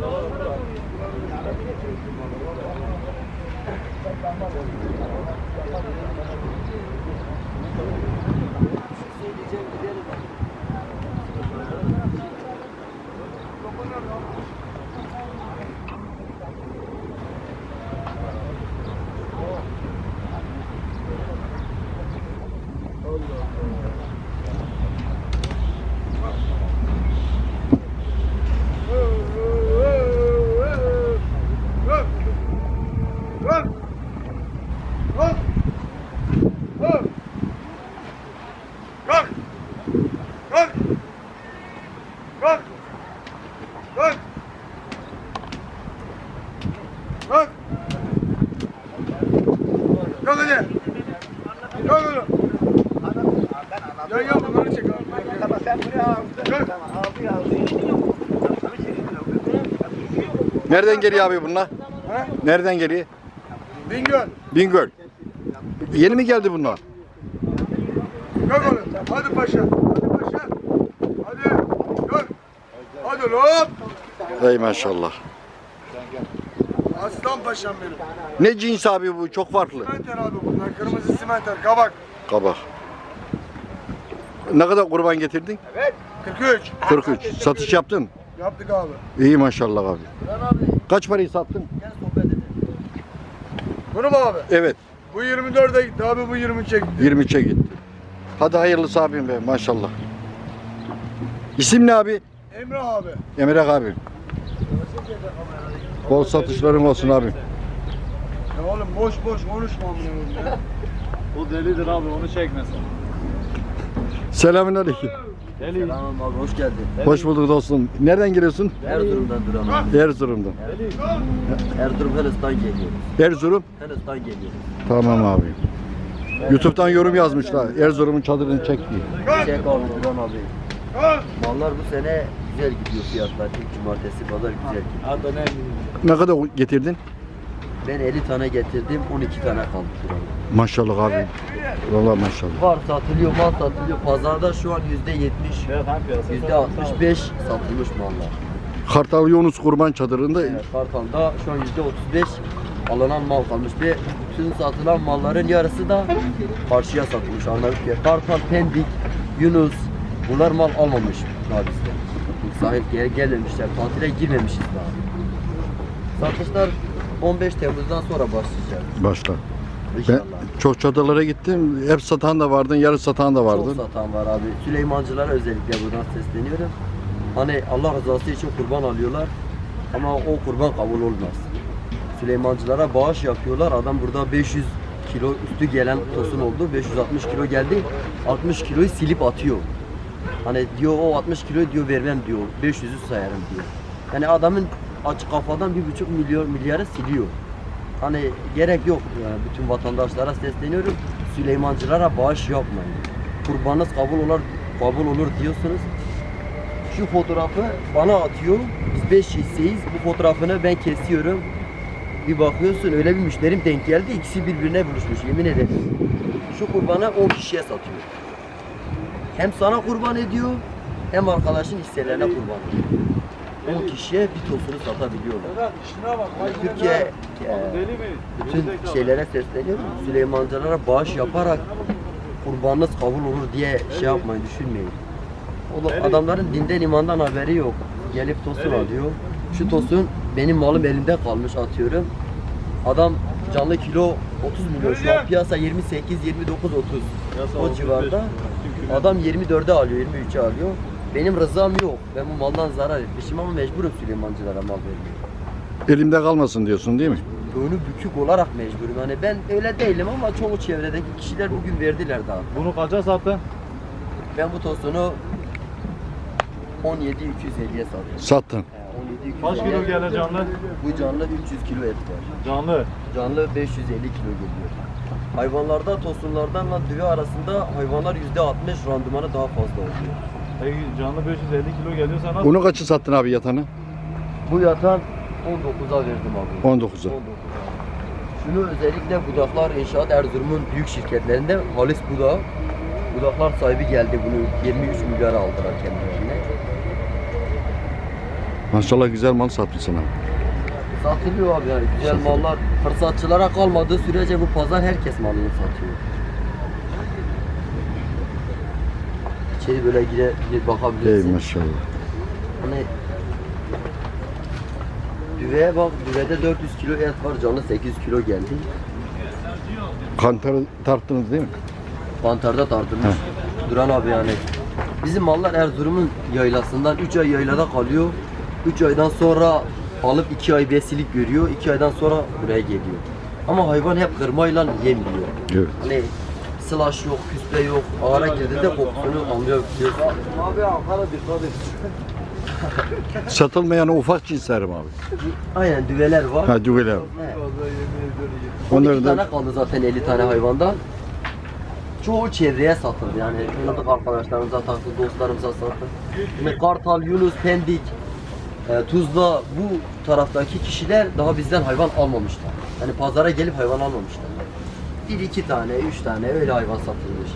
Kalk! Kalk! Kalk! Kalk! Kalk! Kalk hadi! Kalk hadi! Gel gel bunları çek abi. Gel. Nereden geliyor abi bunlar? Ha? Nereden geliyor? Bingöl. Bingöl. Yeni mi geldi bunlar? Kalk oğlum. Hadi paşa. Hadi paşa. Hadi. Kalk. Hadi oğlum. Ey maşallah. Aslan paşam benim. Ne cins abi bu? Çok farklı. Simenter abi bunlar. Kırmızı simenter. Kabak. Kabak. Ne kadar kurban getirdin? 43. 43. Satış yaptın. Yaptık abi. İyi maşallah abi. Kaç parayı sattın? Bunu mu abi? Evet. Bu 24'e gitti abi bu 23'e gitti. 23'e gitti. Hadi hayırlısı abim be maşallah. İsim ne abi? Emrah abi. Emre abi. Bol satışların olsun abi. Ya oğlum boş boş konuşma amına koyayım ya. O delidir abi onu çekmesin. Selamünaleyküm. Deli. Tamam abi hoş geldin. Hoş bulduk dostum. Nereden geliyorsun? Erzurum'dan Duran abi. Erzurum'dan. Erzurum Henus'tan geliyoruz. Erzurum. Henus'tan geliyoruz. Tamam abi. YouTube'dan yorum yazmışlar. Erzurum'un çadırını çek diye. Çek abi Duran abi. Mallar bu sene güzel gidiyor fiyatlar. İlk cumartesi pazar güzel gidiyor. Hatta ne kadar getirdin? Ben 50 tane getirdim 12 tane kaldı. Maşallah abi. Vallahi maşallah. Var satılıyor mal satılıyor. Pazarda şu an %70, Evet hem piyasası. %65 satılmış mallar. Kartal Yunus Kurban Çadırı'nda Evet, Kartal'da şu an %35 alınan mal kalmış ve bütün satılan malların yarısı da karşıya satılmış anladık ya. Kartal, Pendik, Yunus bunlar mal almamış daha bizde. Sahip gel gelmemişler, tatile girmemişiz daha. Satışlar 15 Temmuz'dan sonra başlayacak. başla. Ben İnşallah. çok çadırlara gittim. Hep satan da vardın, yarı satan da vardın. Çok satan var abi. Süleymancılara özellikle buradan sesleniyorum. Hani Allah rızası için kurban alıyorlar ama o kurban kabul olmaz. Süleymancılara bağış yapıyorlar. Adam burada 500 kilo üstü gelen tosun oldu. 560 kilo geldi. 60 kiloyu silip atıyor. Hani diyor o 60 kilo diyor vermem diyor. 500'ü sayarım diyor. Yani adamın açık kafadan bir buçuk milyon milyarı siliyor. Hani gerek yok yani bütün vatandaşlara sesleniyorum. Süleymancılara bağış yapmayın. Kurbanınız kabul olur, kabul olur diyorsunuz. Şu fotoğrafı bana atıyor. Biz 5 hisseyiz. Bu fotoğrafını ben kesiyorum. Bir bakıyorsun öyle bir müşterim denk geldi. İkisi birbirine buluşmuş yemin ederim. Şu kurbanı 10 kişiye satıyor. Hem sana kurban ediyor hem arkadaşın hisselerine kurban ediyor. 10 kişiye bir tosunu satabiliyorlar. Türkiye e, Deli mi? bütün şeylere sesleniyorum. Süleymancılara bağış yaparak kurbanınız kabul olur diye şey yapmayın, düşünmeyin. O da adamların dinden imandan haberi yok. Gelip tosun alıyor. Şu tosun benim malım elimde kalmış atıyorum. Adam canlı kilo 30 milyon şu an piyasa 28, 29, 30 Piyasa o 35. civarda. Adam 24'e alıyor, 23'e alıyor. Benim rızam yok. Ben bu maldan zarar etmişim ama mecburum Süleymancılara mal vermeye. Elimde kalmasın diyorsun değil mi? Önü bükük olarak mecburum. Hani ben öyle değilim ama çoğu çevredeki kişiler bugün verdiler daha. Bunu kaça sattın? Ben bu tostunu 17 250'ye sattım. Sattın. He, 17 Kaç kilo gelir canlı? Bu canlı 300 kilo et var. Canlı. Canlı 550 kilo geliyor. Hayvanlarda tosunlardanla düve arasında hayvanlar %60 randımanı daha fazla oluyor. Peki canlı 550 kilo geliyorsa nasıl? Bunu kaçı sattın abi yatanı? Bu yatan 19'a verdim abi. 19'a. 19'a. Şunu özellikle Budaklar İnşaat Erzurum'un büyük şirketlerinde Halis Budak. Budaklar sahibi geldi bunu 23 milyara aldılar kendilerine. Maşallah güzel mal satmışsın abi. Satılıyor abi yani güzel mallar fırsatçılara kalmadığı sürece bu pazar herkes malını satıyor. İçeri böyle gire, Ey bakabilirsin. maşallah. Hani düveye bak, düvede 400 kilo et var, canlı 800 kilo geldi. Kantarı tarttınız değil mi? Pantarda tartılmış. Duran abi yani. Bizim mallar Erzurum'un yaylasından 3 ay yaylada kalıyor. 3 aydan sonra alıp 2 ay besilik görüyor. 2 aydan sonra buraya geliyor. Ama hayvan hep kırmayla yemiyor. Evet. Hani slash yok, küspe yok. Ağara girdiğinde kokusunu anlayabiliyorsun. Abi Ankara dikkat et. Satılmayan ufak cinsler mi abi? Aynen düveler var. Ha düveler. 12 Onları da tane kaldı zaten 50 tane hayvandan. Çoğu çevreye satıldı yani tanıdık arkadaşlarımıza sattı, dostlarımıza sattı. Yani Kartal, Yunus, Pendik, Tuzla bu taraftaki kişiler daha bizden hayvan almamışlar. Yani pazara gelip hayvan almamışlar. Bir iki tane, üç tane öyle hayvan satılmış.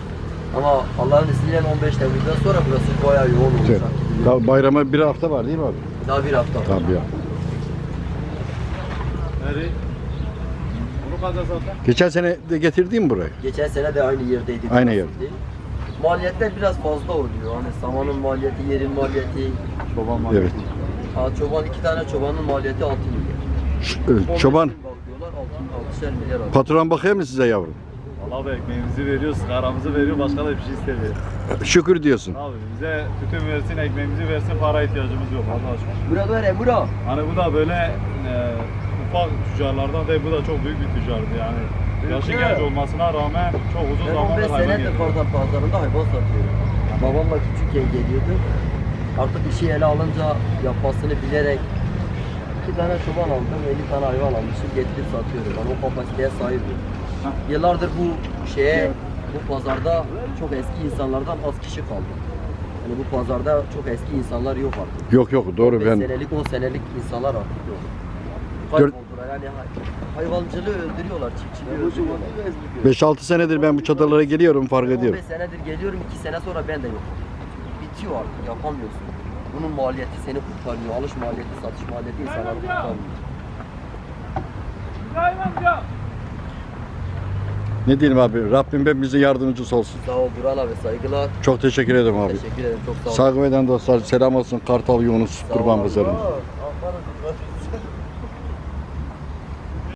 Ama Allah'ın izniyle 15 Temmuz'dan sonra burası bayağı yoğun olacak. Evet. Daha bayrama bir hafta var değil mi abi? Daha bir hafta. var. Nereye? Kaça sattın? Geçen sene de getirdiğim buraya. Geçen sene de aynı yerdeydik. Aynı yer. Maliyetler biraz fazla oluyor. Hani samanın maliyeti, yerin maliyeti. Çoban var. Evet. Ha, çoban iki tane çobanın maliyeti 6 milyar. Ş- 15 Çoban bin bakıyorlar 6 6'şer milyar alıyor. patron bakıyor mu size yavrum? Allah be ekmeğimizi veriyor, sigaramızı veriyor, başka da bir şey istemiyor. Şükür diyorsun. Abi bize tütün versin, ekmeğimizi versin, para ihtiyacımız yok Allah aşkına. Bura böyle bura. Hani bu da böyle e, ufak tüccarlardan değil, bu da çok büyük bir tüccardı yani. Yaşı genç olmasına rağmen çok uzun Ben zamandır 15 hayvan senedir geliyor. Kartal pazarında hayvan satıyorum. Babamla küçükken geliyordu. Artık işi ele alınca yapmasını bilerek iki tane çoban aldım, 50 tane hayvan almışım, getirip satıyorum. Ben o kapasiteye sahibim. Yıllardır bu şeye, bu pazarda çok eski insanlardan az kişi kaldı. Yani bu pazarda çok eski insanlar yok artık. Yok yok doğru 5 ben senelik 10 senelik insanlar artık yok. Kayboldular yani hay- hayvancılığı öldürüyorlar, çiftçiliği öldürüyorlar. 5-6 senedir ben bu çadırlara geliyorum fark ediyorum. 15 senedir geliyorum, 2 sene sonra ben de yok. Bitiyor artık, yapamıyorsun. Bunun maliyeti seni kurtarmıyor, alış maliyeti, satış maliyeti insanları kurtarmıyor. Ne diyelim abi Rabbim ben bize yardımcısı olsun. Sağ ol Duran abi, saygılar. Çok teşekkür ederim abi. Teşekkür ederim, çok sağ ol. Saygı eden dostlar selam olsun Kartal Yunus Kurban dikkat et.